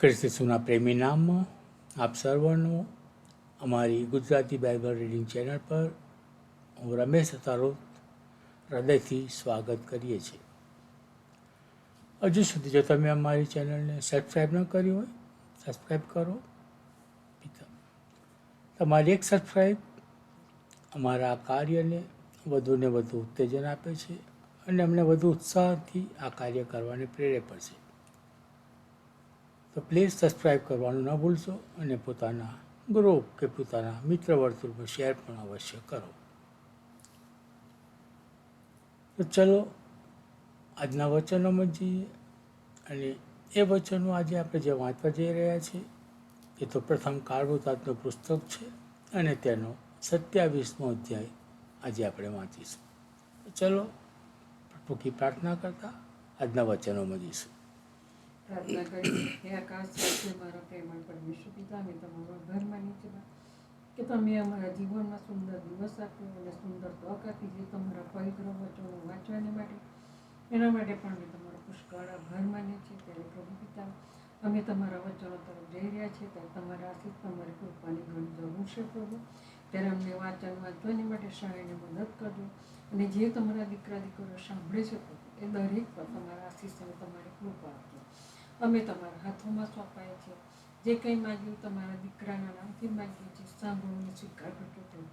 ક્રિસ્તુના પ્રેમી નામમાં આપ સર્વનું અમારી ગુજરાતી બાઇબલ રીડિંગ ચેનલ પર હું રમેશ તારોત હૃદયથી સ્વાગત કરીએ છીએ. હજુ સુધી જો તમે અમારી ચેનલને સબસ્ક્રાઈબ ન કરી હોય સબસ્ક્રાઈબ કરો. તમારી એક સબસ્ક્રાઈબ અમારા આ કાર્યને વધુને વધુ ઉત્તેજન આપે છે અને અમને વધુ ઉત્સાહથી આ કાર્ય કરવાની પ્રેરે છે. તો પ્લીઝ સબસ્ક્રાઈબ કરવાનું ન ભૂલશો અને પોતાના ગ્રુપ કે પોતાના મિત્ર વર્તુળમાં શેર પણ અવશ્ય કરો. તો ચલો, આજના વચનોમાં જઈએ અને એ વચનો આજે આપણે જે વાંચવા જઈ રહ્યા છીએ, એ તો પ્રથમ કાળભૂતાતનું પુસ્તક છે અને તેનો સત્યાવીસમો અધ્યાય આજે આપણે વાંચીશું. ચલો, ટૂંકી પ્રાર્થના કરતા આજના વચનોમાં જઈશું. પ્રાર્થના કરી હે આકાશ સાથે મારા પ્રેમાળ પરમેશ્વર પિતા અમે તમારો આભાર માનીએ છીએ કે તમે અમારા જીવનમાં સુંદર દિવસ આપ્યો અને સુંદર તક આપી છે તમારા પવિત્ર વચનો વાંચવાને માટે. એના માટે પણ અમે તમારો પુષ્કળ આભાર માનીએ છીએ ત્યારે પ્રભુ પિતા અમે તમારા વચનો તરફ જઈ રહ્યા છીએ ત્યારે તમારા આશીષ તમારી કૃપાની ઘણી જરૂર છે પ્રભુ. ત્યારે અમને વાંચન વાંચવાની માટે સહાયને મદદ કરજો અને જે તમારા દીકરા દીકરીઓ સાંભળે છે પ્રભુ એ દરેક પર તમારા આશીષ અને તમારી કૃપા આપજો. અમે તમારા હાથોમાં સોંપાય છે. જે કંઈ માગ્યું તમારા દીકરાના નામથી માગ્યું છે સાંભળોને સ્વીકાર કરતો.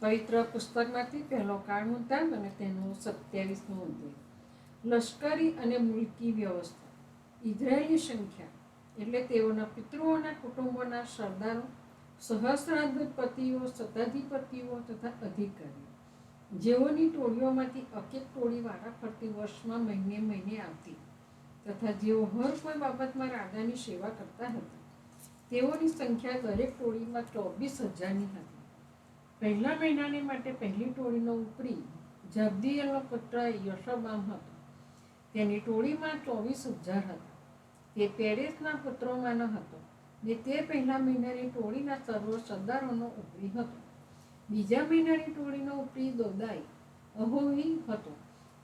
પવિત્ર પુસ્તકમાંથી પહેલો કાળનું તામ અને તેનો સત્યાવીસમો અધ્યાય લશ્કરી અને મુલકી વ્યવસ્થા. ઇઝરાયેલી સંખ્યા એટલે તેઓના પિતૃઓના કુટુંબોના સરદારો સહસ્રાધિપતિઓ સત્તાધિપતિઓ તથા અધિકારીઓ. જેઓની ટોળીઓમાંથી અકેક ટોળી વારા ફરતી વર્ષમાં મહિને મહિને આવતી તથા જેઓ હર કોઈ બાબતમાં રાજાની સેવા કરતા હતા. તેઓની સંખ્યા દરેક ટોળીમાં ચોવીસ હજારની હતી. પહેલા મહિનાની માટે પહેલી ટોળીનો ઉપરી જબદીએલનો પુત્ર યશોબામ હતો. તેની ટોળીમાં ચોવીસ હજાર હતા. તે પેરેસના પુત્રોમાંનો હતો ને તે પહેલા મહિનાની ટોળીના સર્વ સરદારોનો ઉપરી હતો. બીજા મહિનાની ટોળીનો ઉપરી દોદાઈ અહોહી હતો.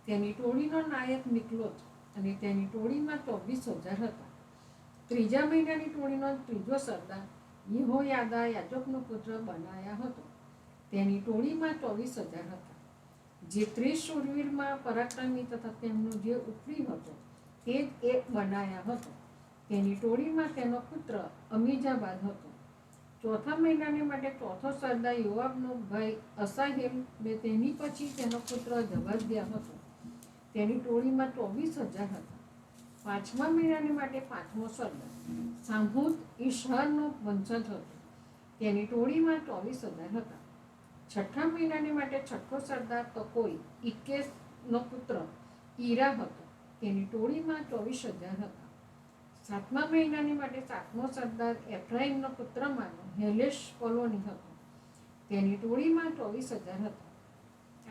તેની ટોળીનો નાયક મિકલોત અને તેની ટોળીમાં ચોવીસ હજાર હતા. ત્રીજા મહિનાની ટોળીનો ત્રીજો સરદાર યહોયાદા યાજકનો પુત્ર બનાયા હતો. તેની ટોળીમાં ચોવીસ હજાર હતા. જે ત્રીસ શૂરવીરમાં પરાક્રમી તથા તેમનો જે ઉપરી હતો તે જ એક બનાયા હતો. તેની ટોળીમાં તેનો પુત્ર અમીજાબાદ હતો. ચોથા મહિનાને માટે ચોથો સરદાર યુવાબનો ભાઈ અસાહેલ ને તેની પછી તેનો પુત્ર જબદ્યા હતો. તેની ટોળીમાં ચોવીસ હજાર હતા. પાંચમા મહિનાને માટે પાંચમો સરદાર સાંભૂત ઈશહારનો વંશજ હતો. તેની ટોળીમાં ચોવીસ હજાર હતા. છઠ્ઠા મહિનાને માટે છઠ્ઠો સરદાર તકોઈ ઇકેશનો પુત્ર ઈરા હતો. તેની ટોળીમાં ચોવીસ હજાર હતા. સાતમા મહિનાની માટે સાતમો સરદાર પુત્ર માનો, હેલેશ કોલોની હતો. તેની ટોળીમાં ચોવીસ હજાર હતા.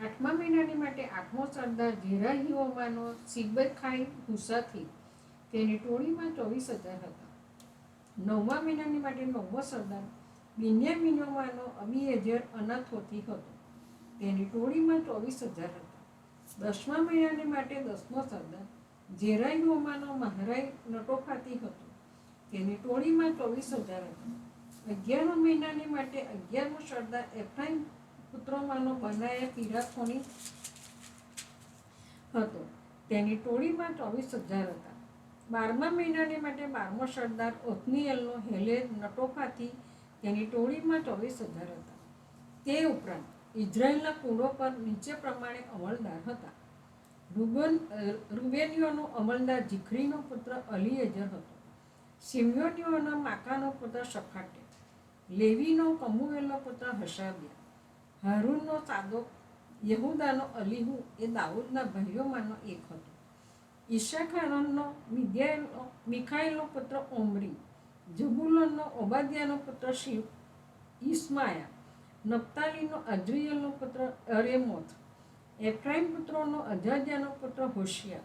આઠમા મહિનાની માટે આઠમો સરદાર ઝેરાહીઓમાંનો સિબેખાઈ હુસાથી તેની ટોળીમાં ચોવીસ હજાર હતા. નવમા મહિનાની માટે નવમો સરદાર બિન્યામિનોમાંનો અબીએજર અનાથોથી હતો. તેની ટોળીમાં ચોવીસ હજાર હતા. દસમા મહિનાની માટે દસમો સરદાર ઝેરાઈઓમાંનો મહારાઈ નટોફાતી હતો, તેની ટોળીમાં ચોવીસ હજાર હતા. અગિયાર મહિનાની માટે અગિયારમો સરદાર એફ્રાઈમ પુત્રોમાંનો બનાયા પિરાથોની હતો. તેની ટોળીમાં ચોવીસ હજાર હતા. બારમા મહિનાની માટે બારમો સરદાર ઓથનીએલનો હેલે નટોફાથી તેની ટોળીમાં ચોવીસ હજાર હતા. તે ઉપરાંત ઇઝરાયલના કુંડો પર નીચે પ્રમાણે અમલદાર હતા. રૂબન રૂબેનિયોનો અમલદાર જીખરીનો પુત્ર અલીએજર હતો. સિમ્યોનીઓનો માકાનો પુત્ર સફાટે. લેવીનો કમુએલનો પુત્ર હસાબ્યા હારૂનનો સાદો, યહુદાનો અલીહુ એ દાઉદના ભાઈઓમાંનો એક હતો. ઈશાખારનનો મિદ્યાએલનો મિખાએલનો પુત્ર ઓમરી. જબુલનનો ઓબાદ્યાનો પુત્ર શિવ. ઈસ્માયા. નપ્તાલીનો અજરીયલનો પુત્ર અરેમોથ. એફ્રાઈમ પુત્રોનો અજાજ્યાનો પુત્ર હોશિયા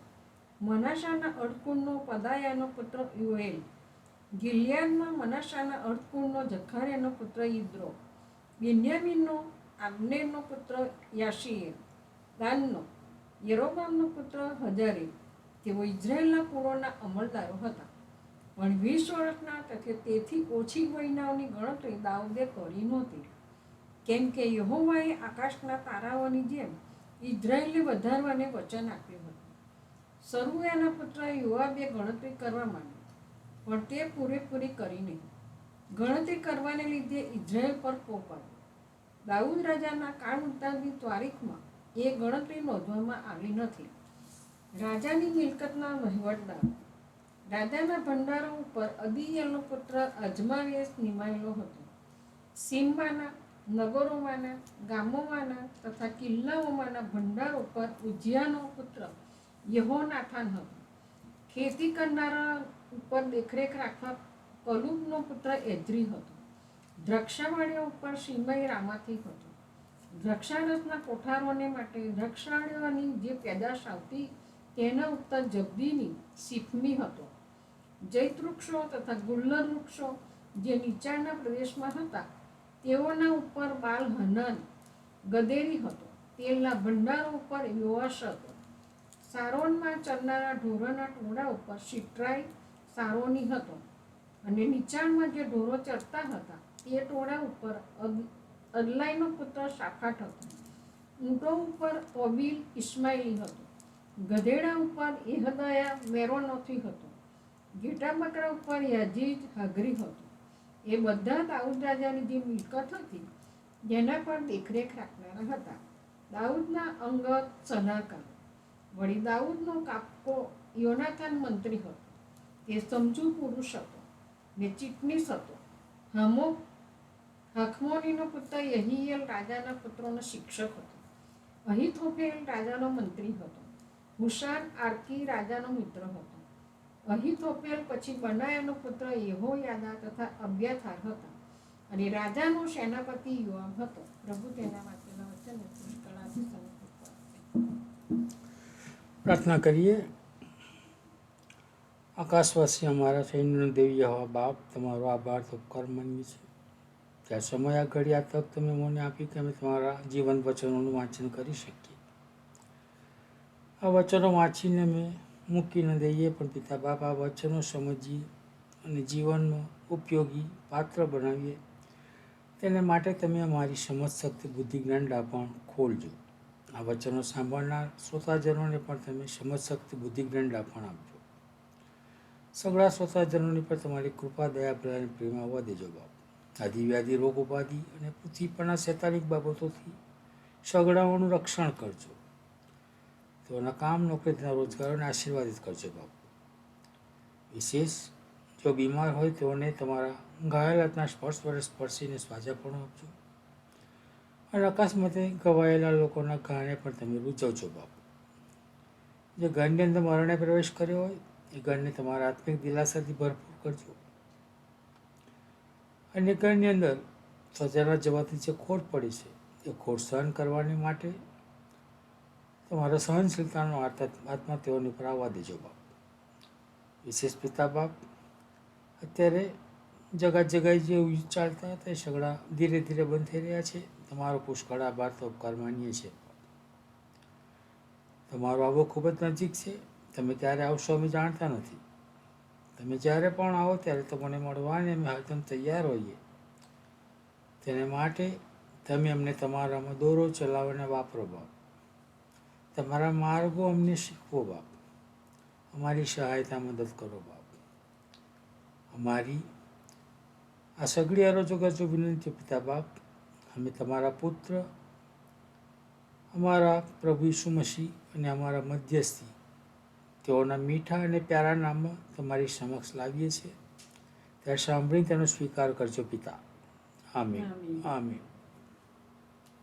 મનાશાના અર્ધકુળનો પદાયાનો પુત્ર યુએલ ગિલિયાનમાં મનાશાના અર્ધકુળનો જખારિયાનો પુત્ર ઇદ્રો બિન્યામીનનો આગ્નેરનો પુત્ર યાશીએ, દાનનો, યરોબામનો પુત્ર હજારે, તેઓ ઇઝરાયેલના કુળોના અમલદારો હતા. પણ વીસ વર્ષના તથા તેથી ઓછી મહિનાઓની ગણતરી દાઉદે કરી નહોતી. કેમ કે યહોવાએ આકાશના તારાઓની જેમ ઇઝરાયેલને વધારવાને વચન આપ્યું હતું. સરુયાના પુત્ર યુવાબે ગણતરી કરવા માંડી, પણ તે પૂરેપૂરી કરી નહીં. ગણતરી કરવાને લીધે ઇઝરાયલ પર કોપ આવ્યો. દાઉદ રાજાના કાળ ઉતારની તારીખમાં એ ગણતરી નોંધવામાં આવી નથી. રાજાની મિલકતના વહીવટદાર, રાજાના ભંડારો ઉપર અદિયલનો પુત્ર અજમાવેશ નિમાયેલો હતો. સીમમાંના નગરોમાંના, ગામોમાંના તથા કિલ્લાઓમાંના ભંડારો પર ઉજિયાનો પુત્ર યહોનાથાન હતો. ખેતી કરનારા ઉપર દેખરેખ રાખવા કલુબનો પુત્ર એજરી હતો. દ્રક્ષાવાળીઓ ઉપર સિમય રામાથી હતો. દ્રક્ષારસના કોઠારોને માટે દ્રક્ષાળીઓની જે પેદાશ આવતી તેના ઉપર જગદીની સિફમી હતો. જૈત વૃક્ષો તથા ગુલ્લર વૃક્ષો જે નીચાણના પ્રદેશમાં હતા તેઓના ઉપર બાલ હનન, ગદેરી હતો. તેલના ભંડારો ઉપર યોવાશ હતો. સારોનમાં ચરનારા ઢોરોના ટોળા ઉપર સિટ્રાઈ સારોની હતો અને નીચાણમાં જે ઢોરો ચરતા હતા, તે ટોળા ઉપર અદ- અદલાઈનો પુત્ર શાખાટ હતો. ઊંટો ઉપર ઓબિલ ઇસ્માઇલી હતો. ગધેડા ઉપર એહદયા મેરોનોથી હતો. ઘેટા બકરા ઉપર યાજીજ હાગરી હતો. એ બધા દાઉદ રાજાની જે મિલકત હતી, જેના પર દેખરેખ રાખનારા હતા. દાઉદના અંગત સલાહકાર વળી દાઉદનો કાપકો યોનાથાન મંત્રી હતો. તે સમજુ પુરુષ હતો ને ચીટનીસ હતો. હમો, હખમોનીનો પુત્ર યહિયેલ રાજાના પુત્રોનો શિક્ષક હતો. અહિથોફેલ રાજાનો મંત્રી હતો. હુશાન આરકી રાજાનો મિત્ર હતો. અહિથોફેલ પછી બનાયાનો પુત્ર યહોયાદા તથા અભ્યાથાર હતા. અને રાજાનો સેનાપતિ યોઆબ હતો. પ્રભુ તેના માટેના વચન પુષ્કળાથી પ્રાર્થના કરીએ. આકાશવાસી અમારા સૈન્યનો દેવી હવા બાપ, તમારો આભાર, તો ઉપકાર માનીએ છીએ ત્યાં સમય આ ઘડી આ તક તમે મને આપી કે અમે તમારા જીવન વચનોનું વાંચન કરી શકીએ. આ વચનો વાંચીને અમે મૂકી ન દઈએ, પણ પિતા બાપ આ વચનો સમજીએ અને જીવનનો ઉપયોગી પાત્ર બનાવીએ. તેને માટે તમે અમારી સમજ શક્તિ બુદ્ધિ જ્ઞાન ડાપણ ખોલજો. આ વચનો સાંભળનાર શ્રોતાજનોને પણ તમે સમજ શક્તિ બુદ્ધિ જ્ઞાન ડાપણ આપજો. સગળા શ્રોતાજનોની પર તમારી કૃપા, દયા પ્રદાન પ્રેમ આવવા દેજો બાપ. આદિ વ્યાધિ રોગ ઉપાધિ અને પૃથ્વી પરના શૈતાનિક બાબતોથી સગડાઓનું રક્ષણ કરજો. તેઓના કામ નોકરીના રોજગારોને આશીર્વાદિત કરજો બાપ. વિશેષ જો બીમાર હોય તેઓને તમારા ઘાયલ હાથના સ્પર્શ વડે સ્પર્શીને સ્વાજાપણો આપજો. અને અકસ્માતે ગવાયેલા લોકોના ઘાને પણ તમે રૂચવજો બાપ. જે ઘરની અંદર મરણે પ્રવેશ કર્યો હોય, એ ઘરને તમારા આત્મિક દિલાસાથી ભરપૂર કરજો. અને ઘરની અંદર સજાના જવાથી જે ખોટ પડી છે, એ ખોટ સહન કરવાની માટે તમારા સહનશીલતાનો આત્મા તેઓની પર આવવા દેજો બાપ. વિશેષ પિતા બાપ, અત્યારે જગા જગાએ જે ચાલતા હતા એ સગડા ધીરે ધીરે બંધ થઈ રહ્યા છે. તમારો પુષ્કળ આભાર તો ઉપકાર માનીએ છીએ. તમારો આવો ખૂબ જ નજીક છે. તમે ક્યારે આવશો અમે જાણતા નથી. તમે જ્યારે પણ આવો ત્યારે તો મને મળવાને અમે હરદમ તૈયાર હોઈએ. તેને માટે તમે અમને તમારામાં દોરો ચલાવીને વાપરો બાપ. તમારા માર્ગો અમને શીખવો બાપ. અમારી સહાયતા મદદ કરો બાપ. અમારી આ સગડી અરજો કરજો વિનંતી પિતા બાપ અમે તમારા પુત્ર અમારા પ્રભુ ઈસુ મસીહ અને અમારા મધ્યસ્થી તેઓના મીઠા અને પ્યારા નામમાં તમારી સમક્ષ લાવીએ છીએ. ત્યારે સાંભળી તેનો સ્વીકાર કરજો પિતા. આમે આમે